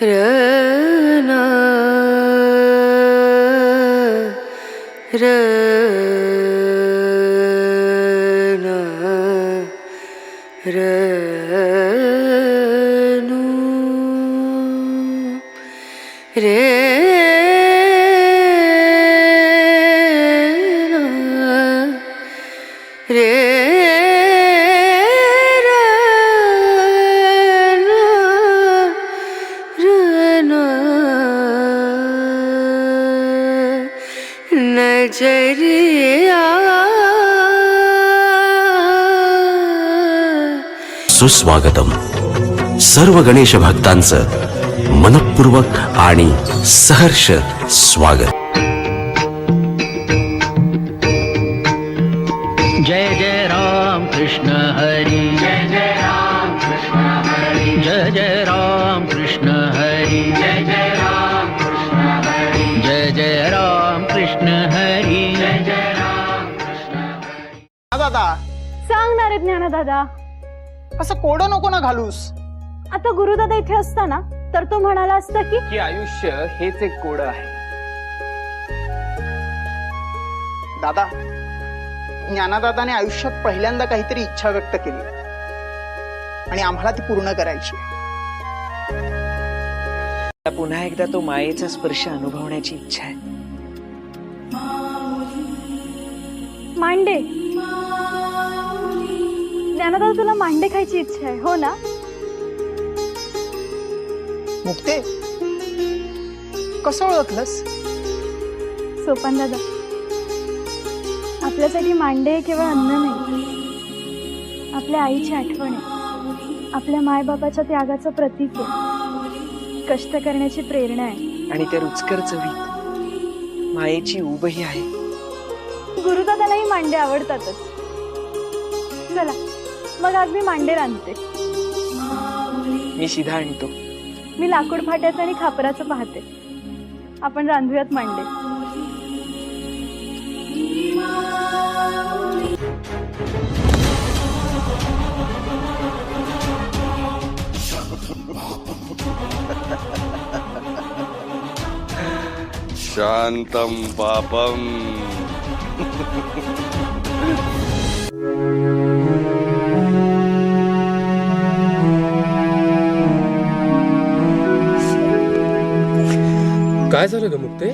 र न र न र सुस्वागतम. सर्व गणेश भक्तांचं मनपूर्वक आणि सहर्ष स्वागत. जय जय राम कृष्ण हरी. जय जय राम कृष्ण हरी. जय जय राम कृष्ण हरी. जय जय राम कृष्ण हरी. जय जय राम कृष्ण हरी. जय जय राम दादा सांग ना रे ज्ञानदादा. असं कोडं नको ना घालूस. आता गुरुदादा इथे असताना तर तो म्हणाला असता की की आयुष्य हेच एक कोड आहे. दादा ज्ञानादादाने आयुष्यात पहिल्यांदा काहीतरी इच्छा व्यक्त केली. आणि आम्हाला ती पूर्ण करायची आहे. पुन्हा एकदा तो मायेचा स्पर्श अनुभवण्याची इच्छा आहे. मांडे ज्ञानदादा तुला मांडे खायची इच्छा आहे हो ना? मुक्ते कसं ओळखलंस? सोपान दादा आपल्यासाठी मांडे हे केवळ अन्न नाही आपल्या आईची आठवण आहे. आपल्या मायबापाच्या त्यागाचं प्रतीक आहे. कष्ट करण्याची प्रेरणा आहे. आणि त्या रुचकर चवीत मायेची उभही आहे. गुरुदादालाही मांडे आवडतातच. चला. मग आज मी मांडे रांधते. मी शिधा आणतो. मी लाकूड फाट्याचं आणि खापराचं पाहते. आपण रांधूयात मांडे. शांतं पापम्. काय झालं ग मुक्ते?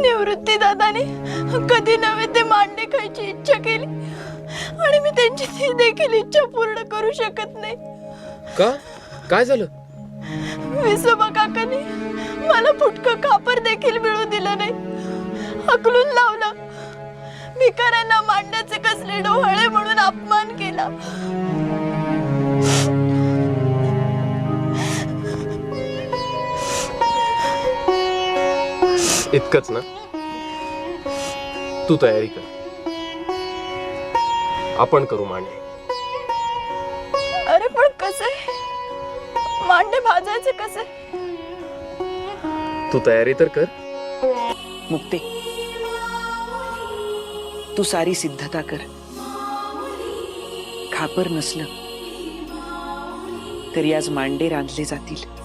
निवृत्ती दादाने कधी नव्हे ते मांडे खायची इच्छा केली. आणि मी त्यांची ती देखील इच्छा पूर्ण करू शकत नाही. का? काय झालं? विसोबा काकाने मला फुटकं कापर देखील मिळू दिलं नाही. हकलून लावलं. भिकाऱ्यांना मांड्याचे कसले डोहाळे म्हणून अपमान केला. इतकंच ना? तू तयारी कर. आपण करू मांडे. अरे पण कसे मांडे भाजायचे कसे तू तयारी तर कर. मुक्ते तू सारी सिद्धता कर. खापर नसलं तरी आज मांडे रांधले जातील.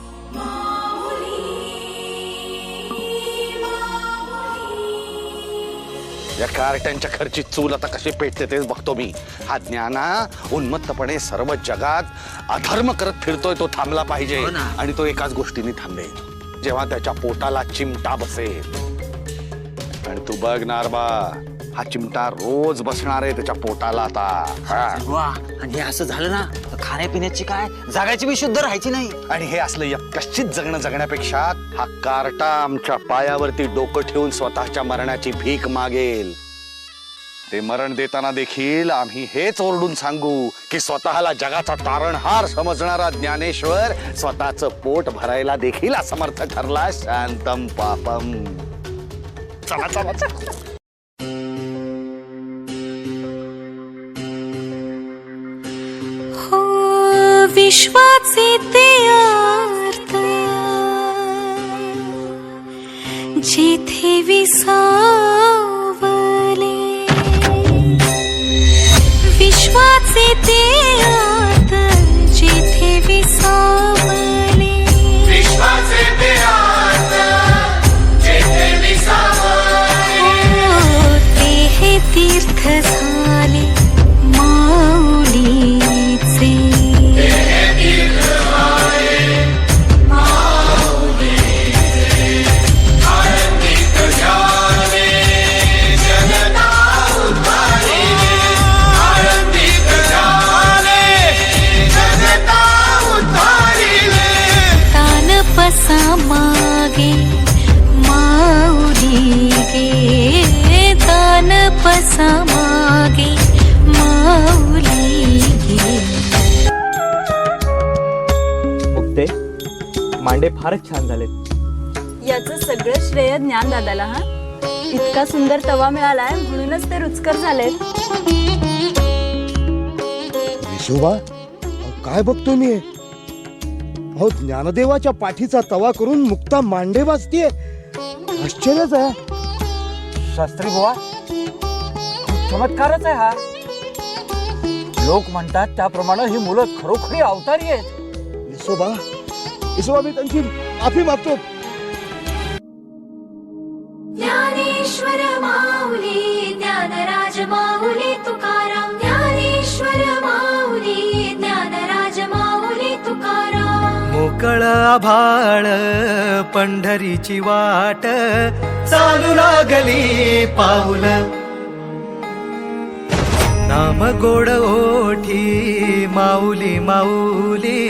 या कार्ट्यांच्या खर्ची चूल आता कशी पेटते तेच बघतो मी. हा ज्ञाना उन्मत्तपणे सर्व जगात अधर्म करत फिरतोय तो थांबला पाहिजे आणि तो एकाच गोष्टीने थांबेल. जेव्हा त्याच्या पोटाला चिमटा बसेल. आणि तू बघ नारबा हा चिमटा रोज बसणार आहे त्याच्या पोटाला आता. हा. वा आणि हे असं झालं ना तर खाण्यापिण्याची काय? जागायची बी शुद्ध राहायची नाही. आणि हे असलं यक्कश्चित जगणं जगण्यापेक्षा हा कार्टा आमच्या पायावरती डोकं ठेवून स्वतःच्या मरणाची भीक मागेल. ते मरण देताना देखील आम्ही हेच ओरडून सांगू की स्वतःला जगाचा तारणहार समजणारा ज्ञानेश्वर स्वतःचं पोट भरायला देखील असमर्थ ठरला शांतम पापम. चला चला विश्वाचे ते अर्थ जेथे विसावले. विश्वाचे ते अर्थ जेथे विसावले. विश्वाचे ते अर्थ हो, हे तीर्थ झाले माऊली. मांडे फारच छान झालेत. याचं सगळं श्रेय ज्ञान दादाला हा? इतका सुंदर तवा मिळालाय म्हणूनच ते रुचकर झालेत. विशोबा अहो, काय बघतोय मी अहो ज्ञानदेवाच्या पाठीचा तवा करून मुक्ता मांडे वाचतीये. आश्चर्यच आहे. शास्त्री बुवा चमत्कारच आहे हा. लोक म्हणतात त्याप्रमाणे ही मुलं खरोखरी अवतारी आहेत. विसोबा विसोबा मी त्यांची माफी मागतो. ज्ञानेश्वर माऊली ज्ञानराज माऊली तुकाराम. ज्ञानेश्वर माऊली ज्ञानराज माऊली तुकाराम. मोकळ आभाळ पंढरीची वाट चालू लागली पाऊल. नाम गोड ओठी माऊली माऊली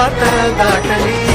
ಆತರ ದಾಟಲಿ